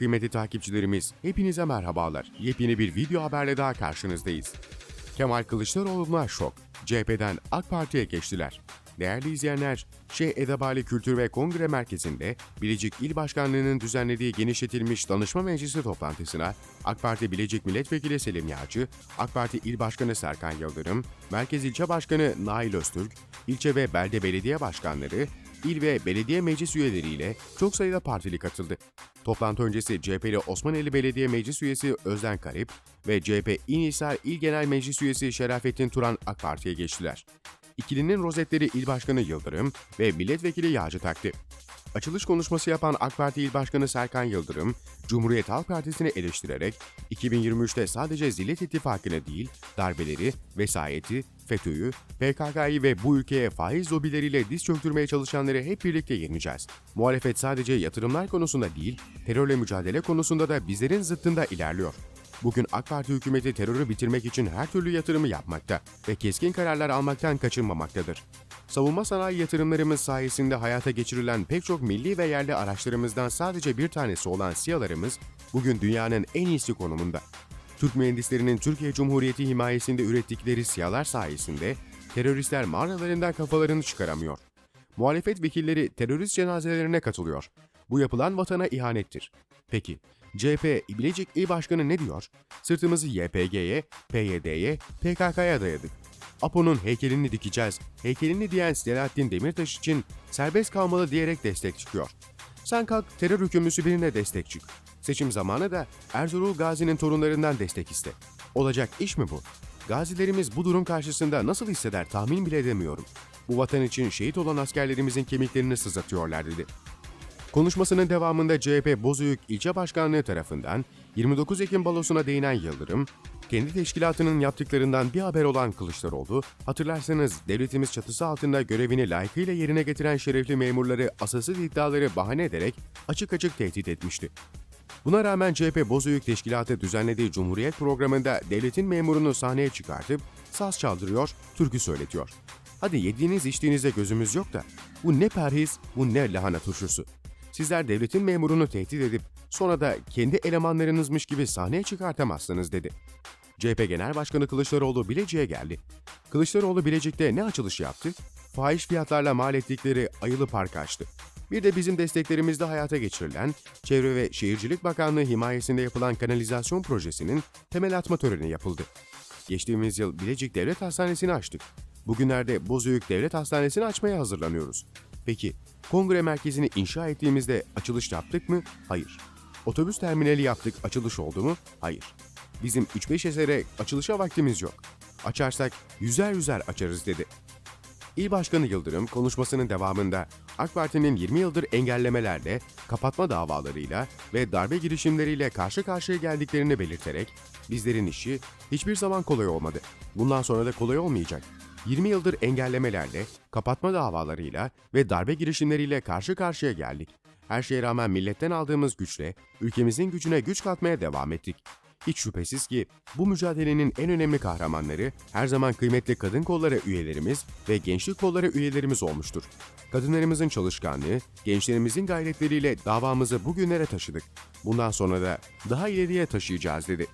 Kıymetli takipçilerimiz, hepinize merhabalar. Yepyeni bir video haberle daha karşınızdayız. Kemal Kılıçdaroğlu'na şok. CHP'den AK Parti'ye geçtiler. Değerli izleyenler, Şeyh Edebali Kültür ve Kongre Merkezi'nde Bilecik İl Başkanlığı'nın düzenlediği genişletilmiş danışma meclisi toplantısına AK Parti Bilecik Milletvekili Selim Yağcı, AK Parti İl Başkanı Serkan Yıldırım, Merkez İlçe Başkanı Nail Öztürk, ilçe ve belde belediye başkanları, il ve belediye meclis üyeleriyle çok sayıda partili katıldı. Toplantı öncesi CHP'li Osmaneli Belediye Meclis Üyesi Özden Karip ve CHP İnhisar İl Genel Meclis Üyesi Şerafettin Turan AK Parti'ye geçtiler. İkilinin rozetleri İl Başkanı Yıldırım ve Milletvekili Yağcı taktı. Açılış konuşması yapan AK Parti İl Başkanı Serkan Yıldırım, Cumhuriyet Halk Partisi'ni eleştirerek 2023'te sadece Zillet İttifakı'nı değil, darbeleri, vesayeti, FETÖ'yü, PKK'yı ve bu ülkeye faiz lobileriyle diz çöktürmeye çalışanları hep birlikte yeneceğiz. Muhalefet sadece yatırımlar konusunda değil, terörle mücadele konusunda da bizlerin zıttında ilerliyor. Bugün AK Parti hükümeti terörü bitirmek için her türlü yatırımı yapmakta ve keskin kararlar almaktan kaçınmamaktadır. Savunma sanayi yatırımlarımız sayesinde hayata geçirilen pek çok milli ve yerli araçlarımızdan sadece bir tanesi olan SİHA'larımız bugün dünyanın en iyisi konumunda. Türk mühendislerinin Türkiye Cumhuriyeti himayesinde ürettikleri SİHA'lar sayesinde teröristler mağaralarından kafalarını çıkaramıyor. Muhalefet vekilleri terörist cenazelerine katılıyor. Bu yapılan vatana ihanettir. Peki, CHP Bilecik İl Başkanı ne diyor? Sırtımızı YPG'ye, PYD'ye, PKK'ya dayadık. APO'nun heykelini dikeceğiz, heykelini diyen Selahattin Demirtaş için serbest kalmalı diyerek destek çıkıyor. Sen kalk terör hükümlüsü birine destek çık. Seçim zamanı da Erzurum Gazi'nin torunlarından destek iste. Olacak iş mi bu? Gazilerimiz bu durum karşısında nasıl hisseder tahmin bile edemiyorum. Bu vatan için şehit olan askerlerimizin kemiklerini sızlatıyorlar dedi. Konuşmasının devamında CHP Bozüyük İlçe Başkanlığı tarafından 29 Ekim balosuna değinen Yıldırım, kendi teşkilatının yaptıklarından bir haber olan Kılıçdaroğlu, hatırlarsanız devletimiz çatısı altında görevini layıkıyla yerine getiren şerefli memurları asılsız iddiaları bahane ederek açık açık tehdit etmişti. Buna rağmen CHP Bozüyük Teşkilatı düzenlediği Cumhuriyet programında devletin memurunu sahneye çıkartıp saz çaldırıyor, türkü söyletiyor. Hadi yediğiniz içtiğinizde gözümüz yok da bu ne perhiz, bu ne lahana turşusu. Sizler devletin memurunu tehdit edip sonra da kendi elemanlarınızmış gibi sahneye çıkartamazsınız dedi. CHP Genel Başkanı Kılıçdaroğlu Bilecik'e geldi. Kılıçdaroğlu Bilecik'te ne açılış yaptı? Fahiş fiyatlarla mal ettikleri Ayılı Park açtı. Bir de bizim desteklerimizde hayata geçirilen Çevre ve Şehircilik Bakanlığı himayesinde yapılan kanalizasyon projesinin temel atma töreni yapıldı. Geçtiğimiz yıl Bilecik Devlet Hastanesi'ni açtık. Bugünlerde Bozüyük Devlet Hastanesi'ni açmaya hazırlanıyoruz. Peki, kongre merkezini inşa ettiğimizde açılış yaptık mı? Hayır. Otobüs terminali yaptık, açılış oldu mu? Hayır. Bizim 3-5 esere açılışa vaktimiz yok. Açarsak yüzer yüzer açarız dedi. İl Başkanı Yıldırım konuşmasının devamında AK Parti'nin 20 yıldır engellemelerle, kapatma davalarıyla ve darbe girişimleriyle karşı karşıya geldiklerini belirterek bizlerin işi hiçbir zaman kolay olmadı. Bundan sonra da kolay olmayacak. 20 yıldır engellemelerle, kapatma davalarıyla ve darbe girişimleriyle karşı karşıya geldik. Her şeye rağmen milletten aldığımız güçle ülkemizin gücüne güç katmaya devam ettik. Hiç şüphesiz ki bu mücadelenin en önemli kahramanları her zaman kıymetli kadın kolları üyelerimiz ve gençlik kolları üyelerimiz olmuştur. Kadınlarımızın çalışkanlığı, gençlerimizin gayretleriyle davamızı bugünlere taşıdık. Bundan sonra da daha ileriye taşıyacağız dedi.